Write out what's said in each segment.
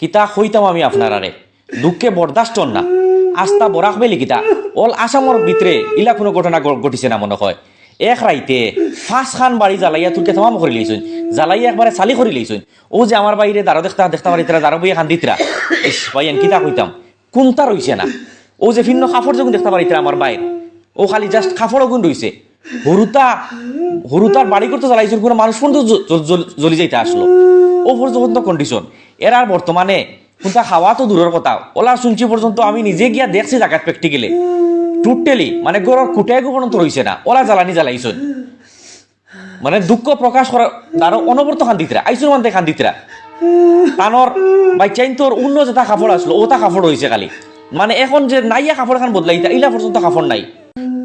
কিতা হইতাম আমি আপনারারে? দুঃখে বরদাস্ত না। আস্তা বরাক বেলি কিতা। অল আসামর ভিতরে ইলা কোনো ঘটনা ঘটিছে না মনে হয়। এক রাইতে ফাঁস খান বাড়ি জ্বালাইয়া তুলকে তামাম করে লইছুন। জ্বালাইয়া একবারে চালি করে লইছুন। ও যে আমার বাইরে দাঁড়ো দেখতা, দেখতে পারি তারা দাঁড়ো বইয়া খান দিতরা। ইস ভাইয়ান কিতা কইতাম? কোনটা রইছে না। ও যে ভিন্ন কাপড় যখন দেখতে পারি আমার বাইর। ও খালি জাস্ট কাপড় গুণ রইছে। হরুতা, হরুতার বাড়ি করতে জ্বালাইছেন কোনো মানুষ পর্যন্ত জ্বলি যাইতে আসলো। ও পর্যন্ত কন্ডিশন এর আর বর্তমানে কোনটা খাওয়া তো দূরের কথা। ওলা শুনছি পর্যন্ত আমি নিজে গিয়া দেখছি জায়গাত প্র্যাকটিক্যালি। টোটালি মানে গরর কুটায় পর্যন্ত রইছে না। ওলা জ্বালানি জ্বালাইছেন। মানে দুঃখ প্রকাশ করা তারও অনবরত খান্দিতরা আইসুর মানতে খান্দিতরা তানোর বাইচাইন তোর অন্য যেটা কাপড় আসলো ওটা কাপড় হয়েছে খালি। মানে এখন যে নাইয়া কাপড় খান বদলাইতা, ইলা পর্যন্ত কাপড় নাই।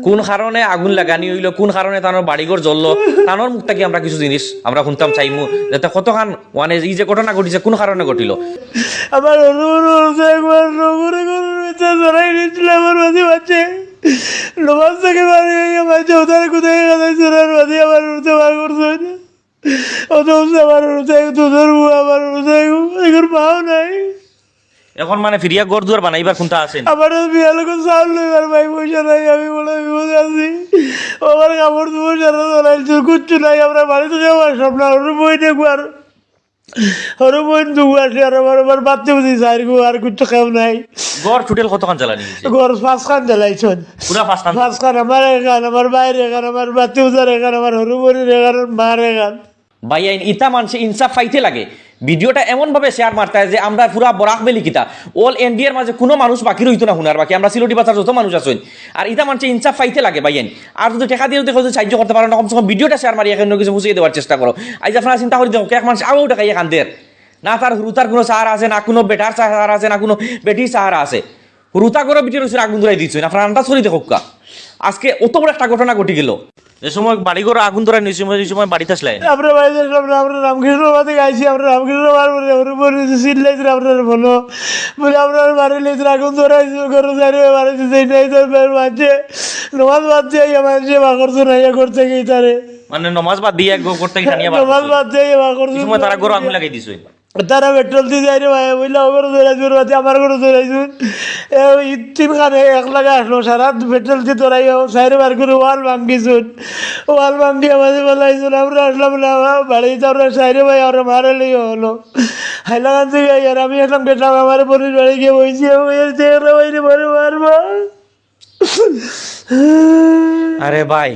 কোন কারণে আগুন লাগানি হইল, কোন কারণে তানোর বাড়িঘর জ্বললো, তানোর মুখ থেকে আমরা কিছু জিনিস আমরা শুনতাম, চাইমু, যাতে কতখান মানে এই যে ঘটনা ঘটিছে, কোন কারণে ঘটিল? আমার আমার থেকে বাড়ি ওদের কোথায় আমার বার আমার আমার এখন পাও নাই। এখন মানে ফিরিয়া গড় দুয়ার বানাইবার কোনটা আছেন আমার বিয়া লোক চাউল লইবার ভাই পয়সা নাই আমি বলে বিপদে আছি। আমার কাপড় চোপড় সারা চলাইছো কিচ্ছু নাই আমরা বাড়ি থেকে আমার স্বপ্ন হরু বই দেখব আর হরু বই দুগু আসি আর আমার আমার বাচ্চা বুঝি চাই আর কিচ্ছু খেও নাই। গড় টোটাল কতখান জ্বালানি হয়েছে ঘর পাঁচখান জ্বালাইছন পুরা পাঁচ খান পাঁচখান আমার এখান আমার বাইরে এখান আমার বাচ্চা বুঝার এখান আমার হরু বরির এখান মার এখান। ভাই আইন ইতা মানুষে ইনসাফ পাইতে লাগে। ভিডিওটা এমন ভাবে শেয়ার মারতে যে আমরা পুরা বরাক বেলি কিতা। অল ইন্ডিয়ার মাঝে কোনো মানুষ বাকি রইতো না হুনার, বাকি আমরা সিলটি বাজার যত মানুষ আছেন আর ইতা মানুষে ইনসাফ পাইতে লাগে আইন আর যদি টেকা দিয়ে দেখো যদি সাহায্য করতে পারো না, কমসে কম ভিডিওটা শেয়ার মারি, এখানে কিছু বুঝিয়ে দেওয়ার চেষ্টা করো। আজ আপনারা চিন্তা করে দেখো এক মানুষ আও টাকা এখান দের না তার হুরুতার কোনো সাহারা আছে, না কোনো বেটার সাহারা আছে, না কোনো বেটির সাহারা আছে। হুরুতা করে বিটির আগুন ধরাই দিচ্ছেন আপনার আন্দাজ করে দেখো। আজকে অত বড় একটা ঘটনা ঘটে গেল। যে সময় বাড়ি ঘরে আগুন ধরাই নিয়ে সময় সময় বাড়িতে আসলে আমরা বাড়িতে আসলাম আমরা রামকৃষ্ণ বাদে গাইছি আমরা রামকৃষ্ণ বার বলে আপনার বলো বলে। আপনার বাড়ি আগুন ধরাইছিল গরু চারি বাড়ি সেই নাই তোর মাঝে নমাজ বাদ দিয়ে মাঝে বা করছ না ইয়ে করতে গিয়ে তারে। মানে নমাজ বাদ দিয়ে এক করতে গিয়ে নমাজ বাদ দিয়ে সময় তারা গরু আগুন লাগাই দিছে। তারা পেট্রোল দিয়ে যাই রে ভাই বুঝলে ওগুলো ধরাইছুন বাদে আমার করে ঈদ তিন খানে এক লাগা আসলো, সারা পেট্রোল দিয়ে ধরাই সাইরে বার করে ওয়াল ভাঙ্গিছুন। ওয়াল ভাঙ্গি আমাদের বলাইছুন আমরা আসলাম না বাড়িতে আমরা সাইরে ভাই আমরা মারে লই হলো। হাইলাগান থেকে আর আমি আসলাম গেলাম আমার পরির বাড়ি গিয়ে বইছি বাইরে মারে মারবো আরে ভাই,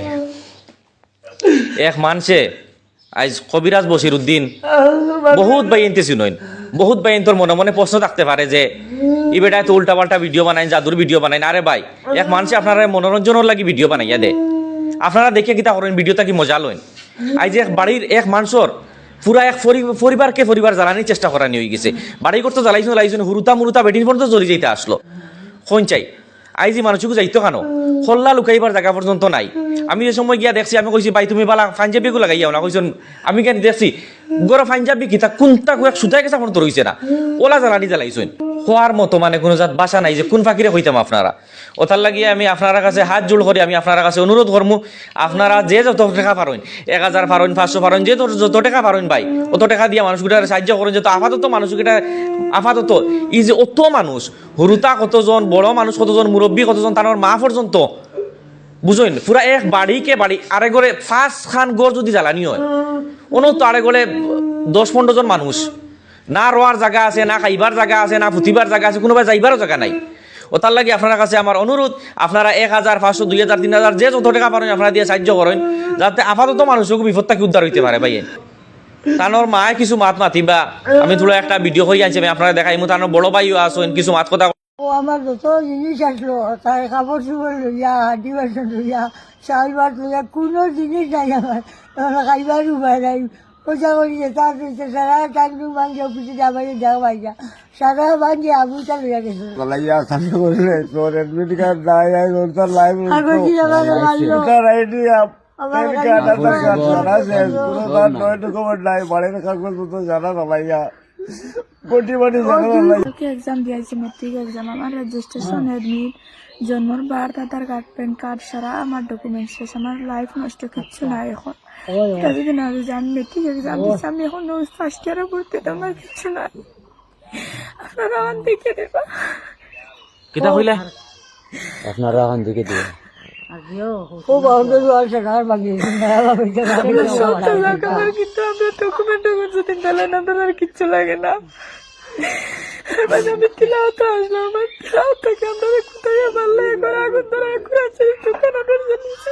এক মানছে আজ কবিরাজ বসির উদ্দিন বহুত ভাই ইনতে শুনইন বহুত ভাই তোর মনে মনে প্রশ্ন থাকতে পারে যে ই বেটা তো উল্টা পাল্টা ভিডিও বানাই জাদুর ভিডিও বানাই আরে ভাই এক মানুষে আপনারা মনোরঞ্জনের লাগি ভিডিও বানাইয়া দে আপনারা দেখে কিতা করেন ভিডিওটা কি মজা লইন? আজ এক বাড়ির এক মানুষের পুরা এক পরি- পরিবারকে পরিবার জ্বালানির চেষ্টা করানি হয়ে গেছে। বাড়ি করতে জ্বালাইছো জ্বালাইছো হুরুতা মুরুতা বেটির পর্যন্ত জ্বলি যাইতে আসলো। কোন চাই আইজি মানুষকে যাইতো কেন? হল্লা লুকাইবার জায়গা পর্যন্ত নাই। আমি যে সময় গিয়া দেখছি, আমি কইছি, ভাই, তুমি বালা গুলা লাগাইয়াও না কইছেন, আমি কেন দেখছি? গরো পাঞ্জাবি কিতা কোনটা এক সুতায় গেছে পর্যন্ত রইছে না। ওলা জ্বালানি জ্বালাইছেন। হওয়ার মতো মানে কোনো জাত বাসা নাই যে কোন ফাঁকিরে হইতাম আপনারা। ওতার লাগিয়ে আমি আপনার কাছে হাত জোড় করি, আমি আপনার কাছে অনুরোধ করব আপনারা যে যত টাকা পারেন, এক হাজার পারেন, পাঁচশো পারেন, যে যত- টাকা পারেন ভাই, অত টাকা দিয়ে মানুষগুলো সাহায্য করেন যত আপাতত মানুষগুলা আপাতত এই যে অত মানুষ, হুরুতা কতজন, বড় মানুষ কতজন, মুরব্বী কতজন, তার মা পর্যন্ত বুঝলেন পুরা এক বাড়িকে বাড়ি, আরে ঘরে ফার্স্ট খান গড় যদি জ্বালানি হয় অন্য তো আরে ঘরে দশ পনেরো জন মানুষ। না রোয়ার জায়গা আছে, না খাইবার জায়গা আছে, না ফুটিবার জায়গা আছে কোনোবা যাইবারও জায়গা নাই। ও তার লাগে আপনার কাছে আমার অনুরোধ, আপনারা এক হাজার, পাঁচশো, দুই হাজার, তিন হাজার, যে যত টাকা পারেন আপনারা দিয়ে সাহায্য করেন, যাতে আপাতত মানুষকে বিপদ থেকে উদ্ধার হইতে পারে ভাইয়ে। তানোর মায়ে কিছু মাত মাতিবা, আমি ধরো একটা ভিডিও করে, আনছি, আমি আপনারা দেখাই মো তানোর বড় ভাইও আসেন কিছু মাত কথা ও আমার যত জিনিস আসলো তার কাপড় চোপড় লইয়া, হাঁটি বাসন লইয়া, চাল ভাত লইয়া, কোনো জিনিস নাই আমার। খাইবার উপায় নাই। পয়সা করি তার রয়েছে সারা টাইম ভাঙ্গি অফিসে যাবাই যাওয়া ভাইয়া সারা ভাঙ্গি আবুটা লইয়া গেছে বলাইয়া সামনে করলে তোর এডমিট কার্ড নাই আর ওর তোর লাইভ তার আইডি আপ তার এক্সাম দিয়েছি মেট্রিক এক্সাম আমার registration জন্মর birth Aadhaar card PAN card সারা আমার ডকুমেন্টস আমার লাইফ নষ্ট, কিচ্ছু নাই এখন। না বুঝি আমি মেট্রিক এক্সাম দিচ্ছি আমি এখন ফার্স্ট ইয়ারে পড়তে তো আমার কিচ্ছু নাই। আপনারা আমার দিকে দেবা। কিতা কইলে? আপনারা এখন খুব আমাদের কিন্তু আমরা ডকুমেন্ট যদি আর কিচ্ছু লাগে না। মানে আমি তিলাওতে আসলাম আমার তিলাও থেকে আপনারা কোথায় মারলে একবার আগুন ধরে একবার আছে দোকান অর্ডার জানিয়েছে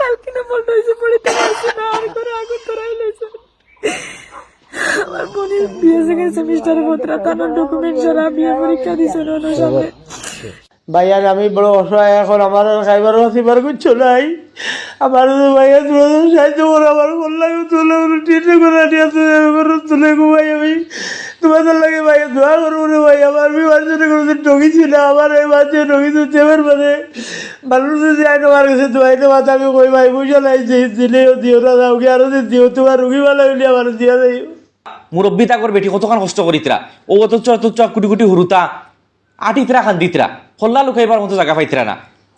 কালকে না বলতে হয়েছে পড়িতে পারছি না আর করে আগুন ধরাই লইছে আমার বোনের সেমিস্টারে ডকুমেন্ট পরীক্ষা দিছে না ওনার সামনে ভাইয়ার আমি বড় অসহায় এখন, আমার আর খাইবার বাঁচিবার কিচ্ছু নাই। আমার সাহায্য আমার তুলে টিটে করে নিয়ে তুলে তুলে ঘুমাই আমি। তোমাদের লাগে ভাইয়া দোয়া করব রে ভাই, আমার জন্য কোনোদিন ঠকিছি না, আমার এই মাঝে ঠকিছি চেপের মানে মানুষ যদি আইন আমার কাছে আমি কই ভাই, বুঝে নাই যে দিলেও দিও না যাও কি আরও দিও, তোমার রুগী ভালো হইলে আমার দিয়া যাই মুরব্বী তাকর বেটি কতক্ষণ কষ্ট করিতরা ও অত অত কুটি কুটি হুরুতা আটিতরা খান দিতরা হল্লা লুকাইবার মতো জায়গা পাইতরা না।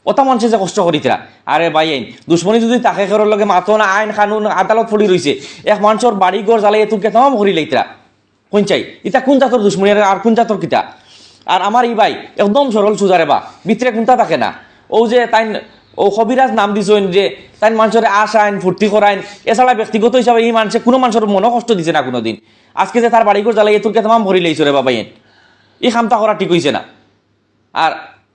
ওটা মানুষে যে কষ্ট করিতরা আরে বাই আইন, দুশ্মনী যদি তাকে করার লগে মাতো না, আইন কানুন আদালত পড়ি রইছে এক মানুষের বাড়ি ঘর জ্বালাই এত কেতাম করি লাইতরা কোন চাই? ইটা কোন জাতর দুশ্মনী আর কোন জাতর কিতা? আর আমার ই ভাই একদম সরল সুজারে বা। ভিতরে কোনটা থাকে না? ও যে তাই ও কবিরাজ নাম দিছেন যে তাই মানুষের আশ আইন, ফুর্তি করাইন। এছাড়া ব্যক্তিগত হিসাবে এই মানুষে কোনো মানুষের মনে কষ্ট দিছে না কোনোদিন। আজকে যে তার বাড়ি ঘর জ্বালাই এতুর কেতাম ভরি লাইছো রে বাবাইন এই কামটা করা ঠিক হইছে না। আর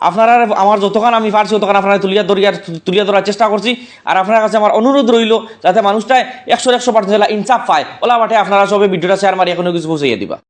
আপনারা আমার যতক্ষণ আমি পারছি ততক্ষণ আপনারা তুলিয়া ধরিয়া তুলিয়া ধরার চেষ্টা করছি। আর আপনার কাছে আমার অনুরোধ রইল, যাতে মানুষটা একশো একশো পার্সেন্ট ইনসাফ পায়। ওলা বাটে আপনারা সবে ভিডিওটা শেয়ার মারি, এখনও কিছু পৌঁছাইয়া দিবা।